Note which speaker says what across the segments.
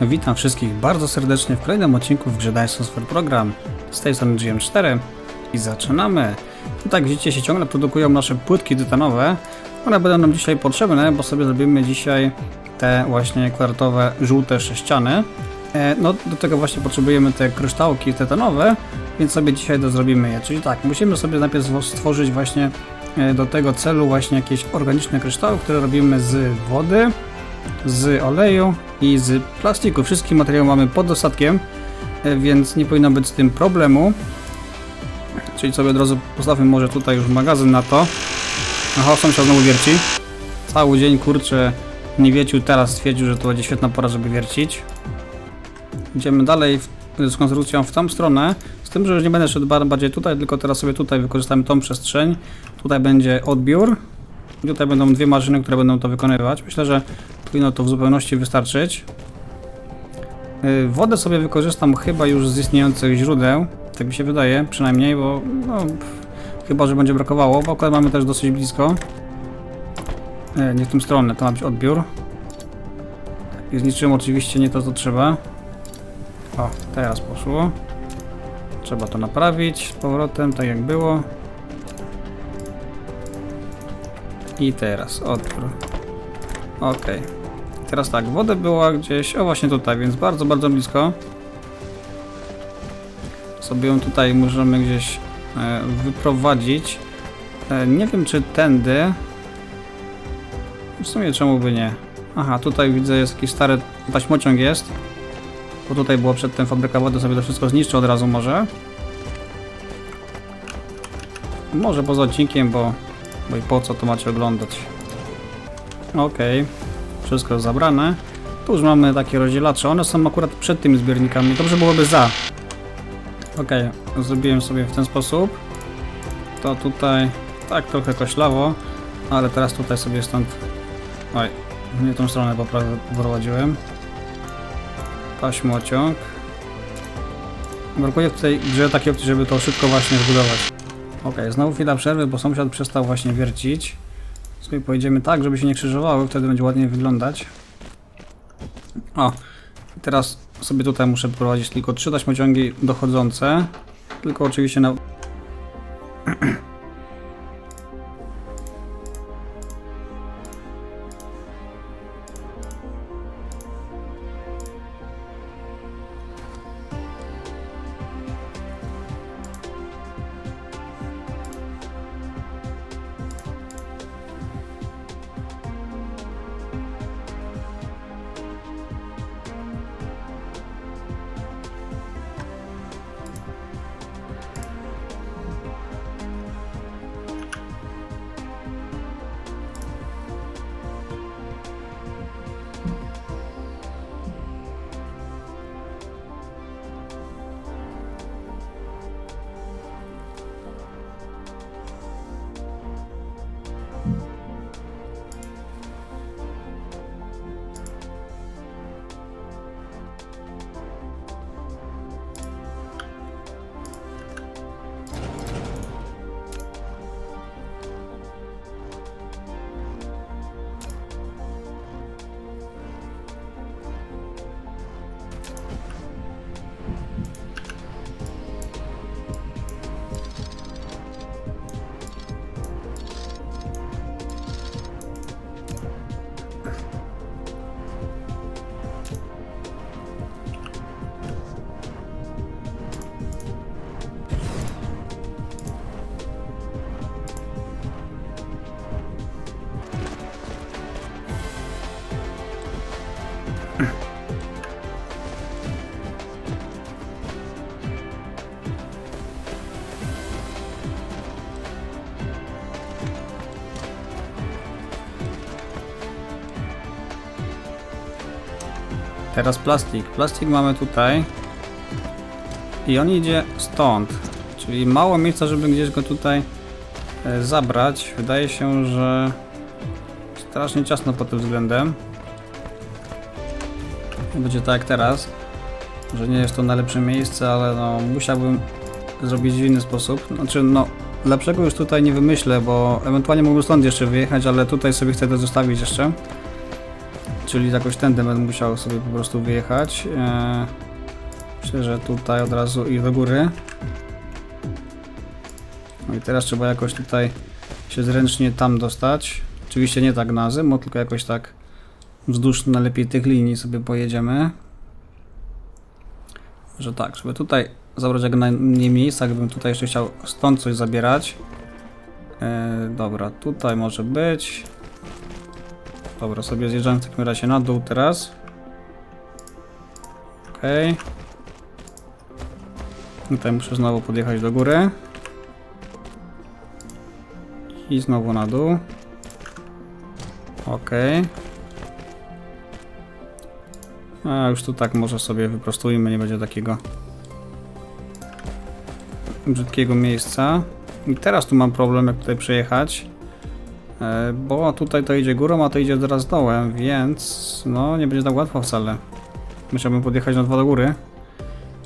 Speaker 1: Witam wszystkich bardzo serdecznie w kolejnym odcinku w grze Dyson Program. Z tej strony GM4 i zaczynamy. Tak widzicie się ciągle produkują nasze płytki tytanowe. One będą nam dzisiaj potrzebne, bo sobie zrobimy dzisiaj te właśnie kwadratowe żółte sześciany. E, No do tego właśnie potrzebujemy te kryształki tytanowe, więc sobie dzisiaj to zrobimy je. Czyli tak, musimy sobie najpierw stworzyć właśnie e, do tego celu właśnie jakieś organiczne kryształy, które robimy z wody, z oleju i z plastiku. Wszystkie materiały mamy pod dostatkiem, e, więc nie powinno być z tym problemu. Czyli sobie od razu postawmy może tutaj już magazyn na to. Aha, sąsiad znowu wierci. Cały dzień, kurczę, nie wiecił, teraz stwierdził, że to będzie świetna pora, żeby wiercić. Idziemy dalej w, z konstrukcją w tą stronę, z tym, że już nie będę szedł bar- bardziej tutaj, tylko teraz sobie tutaj wykorzystamy tą przestrzeń. Tutaj będzie odbiór. I tutaj będą dwie maszyny, które będą to wykonywać. Myślę, że powinno to w zupełności wystarczyć. Yy, Wodę sobie wykorzystam chyba już z istniejących źródeł, tak mi się wydaje, przynajmniej, bo no, chyba, że będzie brakowało, bo akurat mamy też dosyć blisko. Nie, nie w tą stronę, to ma być odbiór. Tak, i zniszczyłem oczywiście nie to, co trzeba. O, teraz poszło. Trzeba to naprawić z powrotem, tak jak było. I teraz odbiór. Ok. Teraz tak, wodę była gdzieś, o właśnie tutaj, więc bardzo, bardzo blisko. Sobie ją tutaj możemy gdzieś e, wyprowadzić. E, nie wiem czy tędy. W sumie czemu by nie. Aha, tutaj widzę jest jakiś stary taśmociąg jest. Bo tutaj było przedtem fabryka wody, sobie to wszystko zniszczy od razu może. Może poza odcinkiem, bo, bo i po co to macie oglądać. Okej, wszystko zabrane. Tu już mamy takie rozdzielacze, one są akurat przed tymi zbiornikami, dobrze byłoby za. Okej, zrobiłem sobie w ten sposób. To tutaj, tak trochę koślawo, ale teraz tutaj sobie stąd... Oj, nie tą stronę poprowadziłem. Taśmociąg. Brakuje tej grze takiej opcji, żeby to szybko właśnie zbudować. Ok, znowu chwila przerwy, bo sąsiad przestał właśnie wiercić. Sobie pojedziemy tak, żeby się nie krzyżowały, wtedy będzie ładnie wyglądać. O, teraz sobie tutaj muszę prowadzić tylko trzy taśmociągi dochodzące. Tylko oczywiście na... Teraz plastik. Plastik mamy tutaj. I on idzie stąd. Czyli mało miejsca, żeby gdzieś go tutaj e, zabrać. Wydaje się, że strasznie ciasno pod tym względem. Będzie tak jak teraz. Że nie jest to najlepsze miejsce, ale no musiałbym zrobić w inny sposób. Znaczy no lepszego już tutaj nie wymyślę, bo ewentualnie mógłbym stąd jeszcze wyjechać, ale tutaj sobie chcę to zostawić jeszcze. Czyli jakoś tędy będę musiał sobie po prostu wyjechać. Eee, myślę, że tutaj od razu i do góry. No i teraz trzeba jakoś tutaj się zręcznie tam dostać. Oczywiście nie tak na zimo, tylko jakoś tak wzdłuż najlepiej tych linii sobie pojedziemy. Że tak, żeby tutaj zabrać jak najmniej miejsca, gdybym tutaj jeszcze chciał stąd coś zabierać. E, dobra, tutaj może być. Dobra, sobie zjeżdżam w takim razie na dół teraz. Okej. Tutaj muszę znowu podjechać do góry. I znowu na dół. Okej. A już tu tak może sobie wyprostujmy, nie będzie takiego brzydkiego miejsca. I teraz tu mam problem, jak tutaj przejechać. E, Bo tutaj to idzie górą, a to idzie teraz dołem, więc no nie będzie tak łatwo wcale. Musiałbym podjechać na dwa do góry.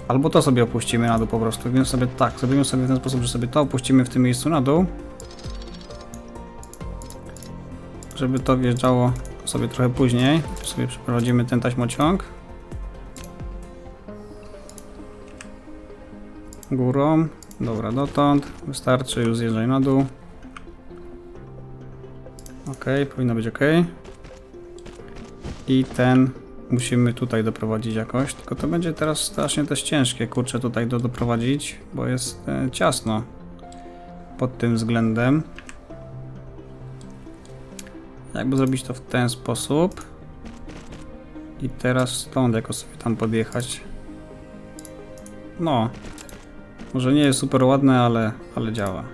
Speaker 1: Albo to sobie opuścimy na dół po prostu. Więc sobie tak, zrobimy sobie w ten sposób, że sobie to opuścimy w tym miejscu na dół. Żeby to wjeżdżało sobie trochę później. Sobie przeprowadzimy ten taśmociąg. Górą. Dobra, dotąd. Wystarczy, już zjeżdżaj na dół. Ok, powinno być ok. I ten musimy tutaj doprowadzić jakoś. Tylko to będzie teraz strasznie też ciężkie, kurczę, tutaj do, doprowadzić, bo jest e, ciasno pod tym względem. Jakby zrobić to w ten sposób. I teraz stąd jako sobie tam podjechać. No. Może nie jest super ładne, ale, ale działa.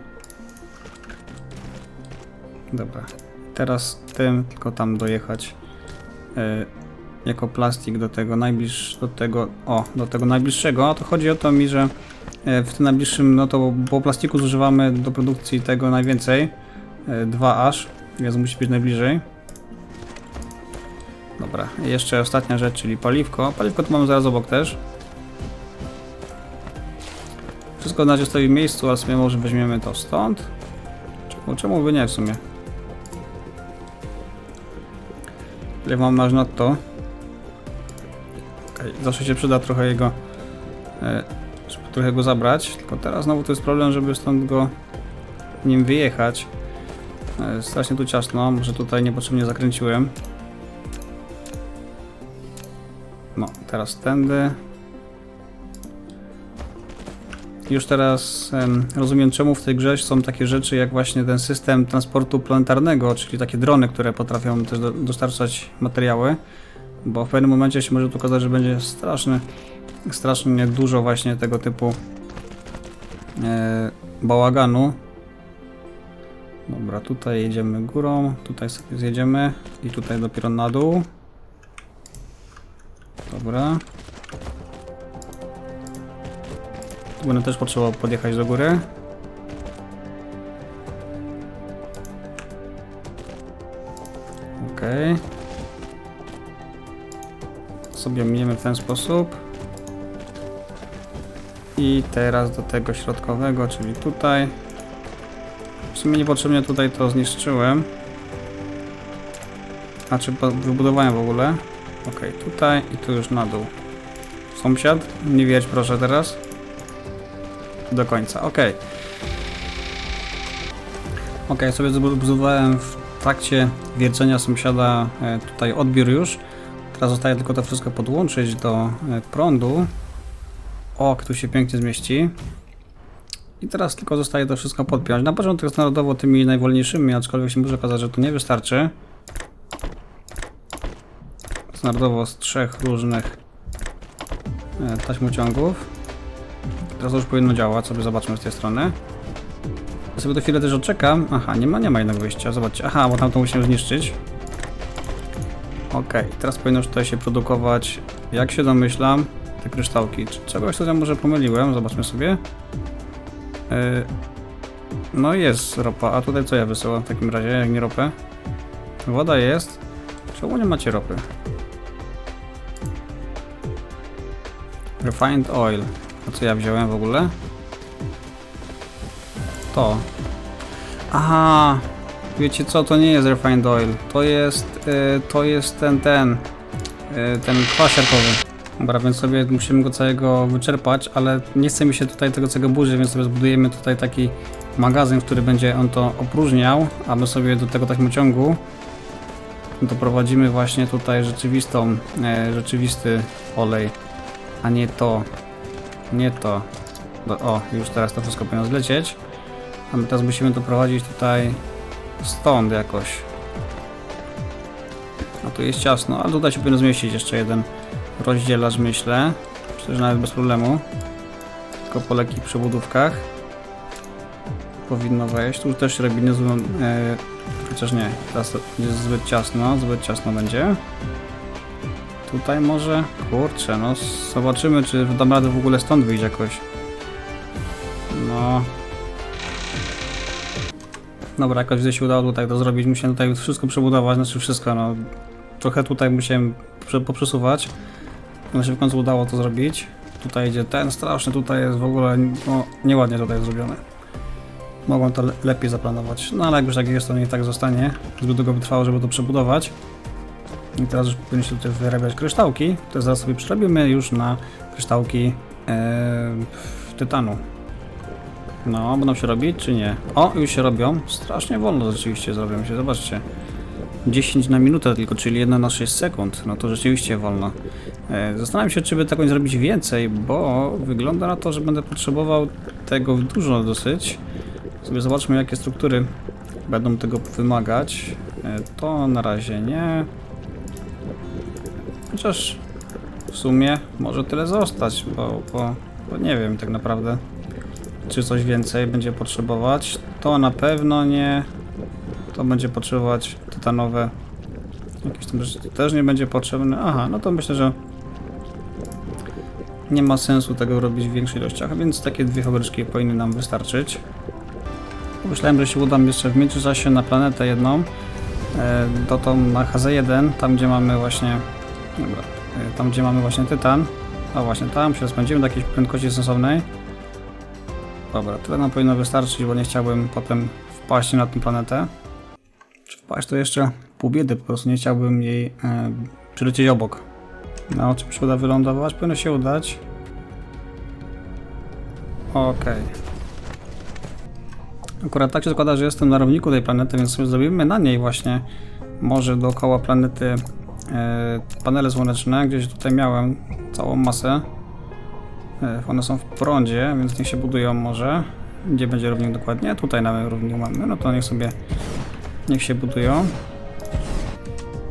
Speaker 1: Dobra. Teraz tym tylko tam dojechać e, jako plastik do tego najbliż, do tego, o, do tego najbliższego. To chodzi o to mi, że e, w tym najbliższym, no to bo plastiku zużywamy do produkcji tego najwięcej. E, 2 aż, więc musi być najbliżej. Dobra, jeszcze ostatnia rzecz, czyli paliwko. Paliwko tu mamy zaraz obok też. Wszystko na razie stoi w miejscu, ale sobie może weźmiemy to stąd. Czemu, czemu by nie w sumie? Ile mam nasz na to? Okej, zawsze się przyda trochę jego... E, żeby trochę go zabrać, tylko teraz znowu to jest problem, żeby stąd go nim wyjechać. E, strasznie tu ciasno, może tutaj niepotrzebnie zakręciłem. No, teraz tędy. Już teraz em, rozumiem, czemu w tej grze są takie rzeczy jak właśnie ten system transportu planetarnego, czyli takie drony, które potrafią też do, dostarczać materiały, bo w pewnym momencie się może tu okazać, że będzie straszny, strasznie dużo właśnie tego typu e, bałaganu. Dobra, tutaj jedziemy górą, tutaj sobie zjedziemy i tutaj dopiero na dół. Dobra. Będę też potrzebował podjechać do góry. Okej. Sobie miniemy w ten sposób. I teraz do tego środkowego, czyli tutaj. W sumie niepotrzebnie tutaj to zniszczyłem. Znaczy wybudowałem w ogóle. Okej, tutaj i tu już na dół. Sąsiad, nie wiedź proszę teraz. Do końca, okej. Okej, sobie zbudowałem w trakcie wiercenia sąsiada e, tutaj odbiór już. Teraz zostaje tylko to wszystko podłączyć do e, prądu. O, tu się pięknie zmieści. I teraz tylko zostaje to wszystko podpiąć. Na początku standardowo tymi najwolniejszymi, aczkolwiek się może okazać, że to nie wystarczy. Standardowo z trzech różnych e, taśmociągów. Teraz już powinno działać, sobie zobaczmy z tej strony. Ja sobie to chwilę też odczekam. Aha, nie ma, nie ma innego wyjścia, zobaczcie. Aha, bo tam to musimy zniszczyć. Okej, teraz powinno tutaj się produkować, jak się domyślam, te kryształki. Czy czegoś tutaj może pomyliłem? Zobaczmy sobie. Yy, no jest ropa, a tutaj co ja wysyłam w takim razie, jak nie ropę? Woda jest. Czemu nie macie ropy? Refined oil. Ja wziąłem w ogóle? To. Aha. Wiecie co, to nie jest refined oil. To jest, y, to jest ten, ten, y, ten kwas siarkowy. Dobra, więc sobie musimy go całego wyczerpać, ale nie chce mi się tutaj tego całego burzyć, więc sobie zbudujemy tutaj taki magazyn, który będzie on to opróżniał, a my sobie do tego taśmociągu doprowadzimy właśnie tutaj rzeczywistą, e, rzeczywisty olej, a nie to, nie to. Do, o, już teraz to wszystko powinno zlecieć. A my teraz musimy doprowadzić tutaj stąd jakoś. A tu jest ciasno, ale tutaj się powinno zmieścić jeszcze jeden rozdzielacz, myślę. Myślę, że nawet bez problemu. Tylko po lekkich przebudówkach powinno wejść. Tu też się robi niezłą... E, chociaż nie, teraz to jest zbyt ciasno, zbyt ciasno będzie. Tutaj może... Kurczę, no zobaczymy, czy dam radę w ogóle stąd wyjść jakoś. No... Dobra, jakoś gdzieś się udało tutaj to zrobić. Musiałem tutaj wszystko przebudować, znaczy wszystko, no. Trochę tutaj musiałem prze- poprzesuwać. No się w końcu udało to zrobić. Tutaj idzie ten straszny, tutaj jest w ogóle no, nieładnie tutaj zrobione. Mogłem to le lepiej zaplanować. No ale jak już tak jest, to nie tak zostanie. Zbyt długo by trwało, żeby to przebudować. I teraz już powinny się tutaj wyrabiać kryształki. To zaraz sobie przerobimy już na kryształki e, tytanu. No, będą się robić, czy nie? O, już się robią. Strasznie wolno rzeczywiście zrobią się, zobaczcie. 10 na minutę tylko, czyli 1 na 6 sekund. No to rzeczywiście wolno. E, Zastanawiam się, czy by taką zrobić więcej, bo wygląda na to, że będę potrzebował tego dużo dosyć. Sobie zobaczmy, jakie struktury będą tego wymagać. E, To na razie nie. Chociaż w sumie może tyle zostać, bo, bo, bo nie wiem tak naprawdę czy coś więcej będzie potrzebować. To na pewno nie. To będzie potrzebować tytanowe. Jakieś tam rzeczy też nie będzie potrzebne. Aha, no to myślę, że nie ma sensu tego robić w większych ilościach, więc takie dwie fabryczki powinny nam wystarczyć. Myślałem, że się udam jeszcze w międzyczasie na planetę jedną. E, do tą na HZ1, tam gdzie mamy właśnie. Dobra, e, tam gdzie mamy właśnie tytan. A właśnie tam się rozpędzimy do jakiejś prędkości sensownej. Dobra, tyle nam powinno wystarczyć, bo nie chciałbym potem wpaść na tę planetę. Czy wpaść to jeszcze pół biedy, po prostu nie chciałbym jej e, przylecieć obok. No, czy mi się uda wylądować? Powinno się udać. Okej. Akurat tak się składa, że jestem na równiku tej planety, więc sobie zrobimy na niej właśnie może dookoła planety panele słoneczne. Gdzieś tutaj miałem całą masę. E, One są w prądzie, więc niech się budują może. Gdzie będzie równik dokładnie? Tutaj nawet równik mamy, no to niech sobie niech się budują.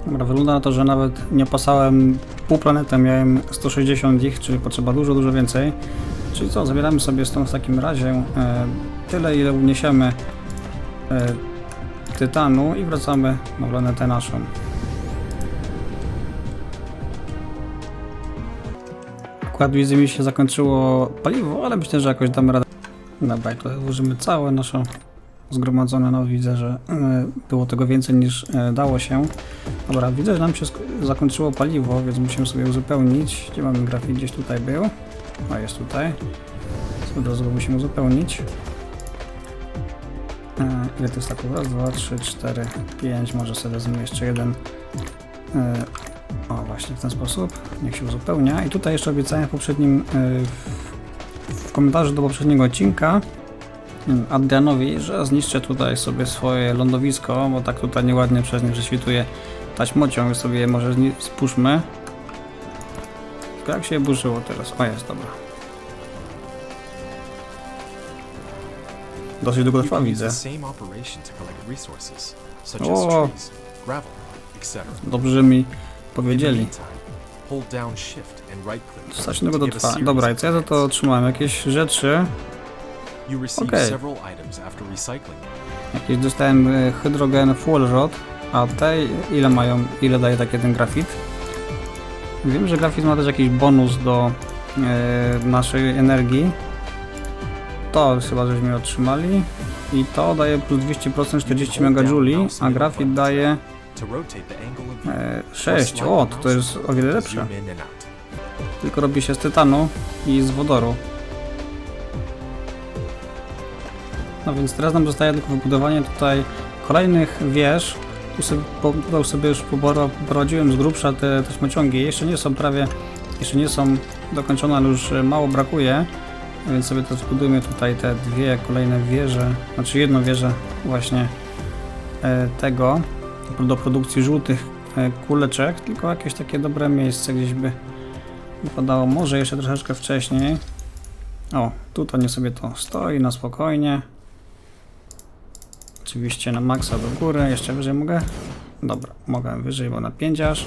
Speaker 1: Dobra, wygląda na to, że nawet nie pasałem pół planety, miałem 160 ich, czyli potrzeba dużo, dużo więcej. Czyli co, zabieramy sobie stąd w takim razie e, tyle, ile uniesiemy e, tytanu i wracamy na planetę naszą. Widzę mi się zakończyło paliwo, ale myślę, że jakoś damy radę. Dobra, i tutaj włożymy całe nasze zgromadzone. No widzę, że e, było tego więcej niż e, dało się. Dobra, widzę, że nam się zakończyło paliwo, więc musimy sobie uzupełnić. Gdzie mamy grafik? Gdzieś tutaj był. A jest tutaj. Od razu go musimy uzupełnić. E, ile to jest taków? Raz, dwa, trzy, cztery, pięć. Może sobie wezmę jeszcze jeden. O, właśnie w ten sposób. Niech się uzupełnia. I tutaj jeszcze obiecałem w poprzednim, e, w, w komentarzu do poprzedniego odcinka mm, Adrianowi, że zniszczę tutaj sobie swoje lądowisko, bo tak tutaj nieładnie przez nie prześwituje taśmociąg, sobie je może spuszczmy. Tylko jak się je burzyło teraz? O, jest, dobra. Dosyć długo trwa, widzę.
Speaker 2: etc.
Speaker 1: Dobrze, mi powiedzieli. Stać
Speaker 2: a
Speaker 1: trwa. Dobra, i co ja za to otrzymałem? Jakieś rzeczy.
Speaker 2: Receive
Speaker 1: Okay. Jakieś dostałem e, hydrogen fuel rod, a te ile mają, ile daje taki ten grafit? Wiem, że grafit ma też jakiś bonus do e, naszej energii. To chyba żeśmy otrzymali. I to daje plus 200% 40 MJ, a grafit daje E,
Speaker 2: or
Speaker 1: 6.
Speaker 2: slide
Speaker 1: O, to, to jest o wiele lepsze. Tylko robi się z tytanu i z wodoru. No więc teraz nam zostaje tylko wybudowanie tutaj kolejnych wież, tu sobie, po, sobie już poboro- poprowadziłem z grubsza te taśmociągi. Jeszcze nie są prawie, jeszcze nie są dokończone, ale już e, mało brakuje. Więc sobie to zbudujmy tutaj te dwie kolejne wieże, znaczy jedną wieżę właśnie e, tego do produkcji żółtych e, kuleczek, tylko jakieś takie dobre miejsce gdzieś by wypadało. Może jeszcze troszeczkę wcześniej. O, tutaj nie sobie to stoi na spokojnie. Oczywiście na maksa do góry, jeszcze wyżej mogę? Dobra, mogę wyżej, bo na 5 aż.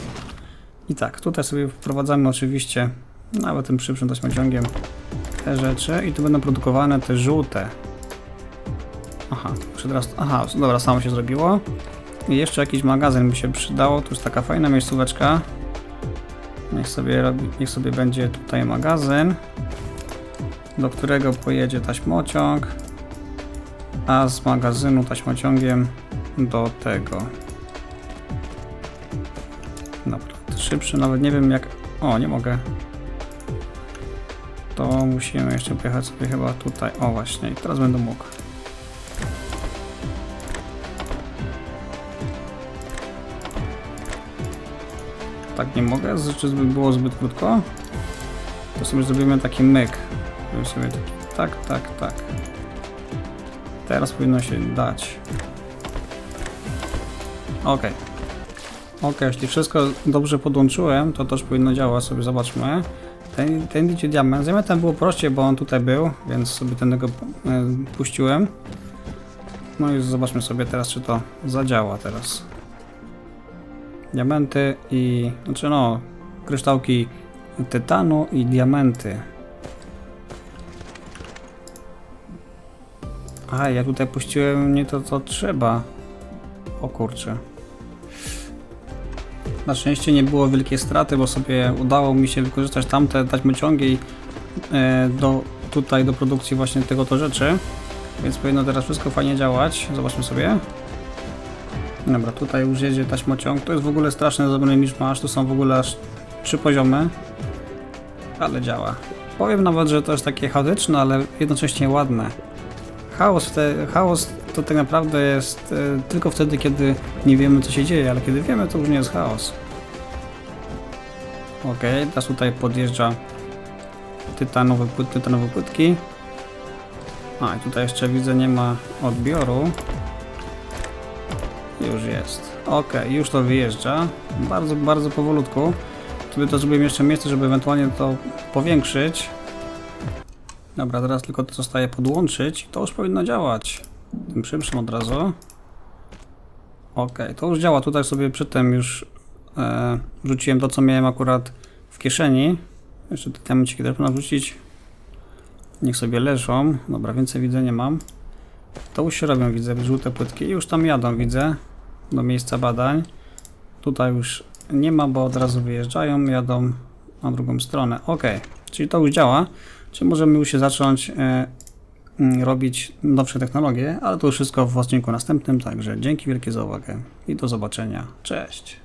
Speaker 1: I tak, tutaj sobie wprowadzamy oczywiście nawet tym szybszym taśmociągiem te rzeczy i tu będą produkowane te żółte. Aha, muszę teraz, aha, dobra, samo się zrobiło. Jeszcze jakiś magazyn by się przydało, tu jest taka fajna miejscóweczka. Niech sobie, robi, niech sobie będzie tutaj magazyn, do którego pojedzie taśmociąg, a z magazynu taśmociągiem do tego. Dobra, szybszy, nawet nie wiem jak... O, nie mogę. To musimy jeszcze pojechać sobie chyba tutaj. O, właśnie, teraz będę mógł. Tak nie mogę? Czy by było zbyt krótko? To sobie zrobimy taki myk. Sobie tak, tak, tak. Teraz powinno się dać. Ok. Ok, jeśli wszystko dobrze podłączyłem, to też powinno działać. Sobie zobaczmy. Ten, ten idzie diament. Z diamentem było prościej, bo on tutaj był, więc sobie ten go e, puściłem. No i zobaczmy sobie teraz, czy to zadziała teraz. Diamenty i... Znaczy no, kryształki tytanu i diamenty. A, ja tutaj puściłem nie to, co trzeba. O kurczę. Na szczęście nie było wielkiej straty, bo sobie udało mi się wykorzystać tamte taśmociągi e, do, tutaj do produkcji właśnie tego to rzeczy. Więc powinno teraz wszystko fajnie działać. Zobaczmy sobie. Dobra, tutaj już jedzie taśmociąg. To jest w ogóle straszne zrobione niż masz. Tu są w ogóle aż trzy poziomy. Ale działa. Powiem nawet, że to jest takie chaotyczne, ale jednocześnie ładne. Chaos, te, chaos to tak naprawdę jest e, tylko wtedy, kiedy nie wiemy co się dzieje, ale kiedy wiemy to już nie jest chaos. Ok, teraz tutaj podjeżdża tytanowe, tytanowe płytki. A i tutaj jeszcze widzę nie ma odbioru. Już jest. Ok, już to wyjeżdża. Bardzo, bardzo powolutku. Sobie to zrobiłem jeszcze miejsce, żeby ewentualnie to powiększyć. Dobra, teraz tylko to zostaje podłączyć. To już powinno działać. Tym szybszym od razu. Ok, to już działa. Tutaj sobie przedtem już e, wrzuciłem to, co miałem akurat w kieszeni. Jeszcze te diamenciki też można wrzucić. Niech sobie leżą. Dobra, więcej widzę nie mam. To już się robią, widzę, żółte płytki. I już tam jadą, widzę, do miejsca badań. Tutaj już nie ma, bo od razu wyjeżdżają, jadą na drugą stronę. Ok, czyli to już działa. Czyli możemy już się zacząć e, mm, robić nowsze technologie, ale to już wszystko w odcinku następnym, także dzięki wielkie za uwagę i do zobaczenia. Cześć!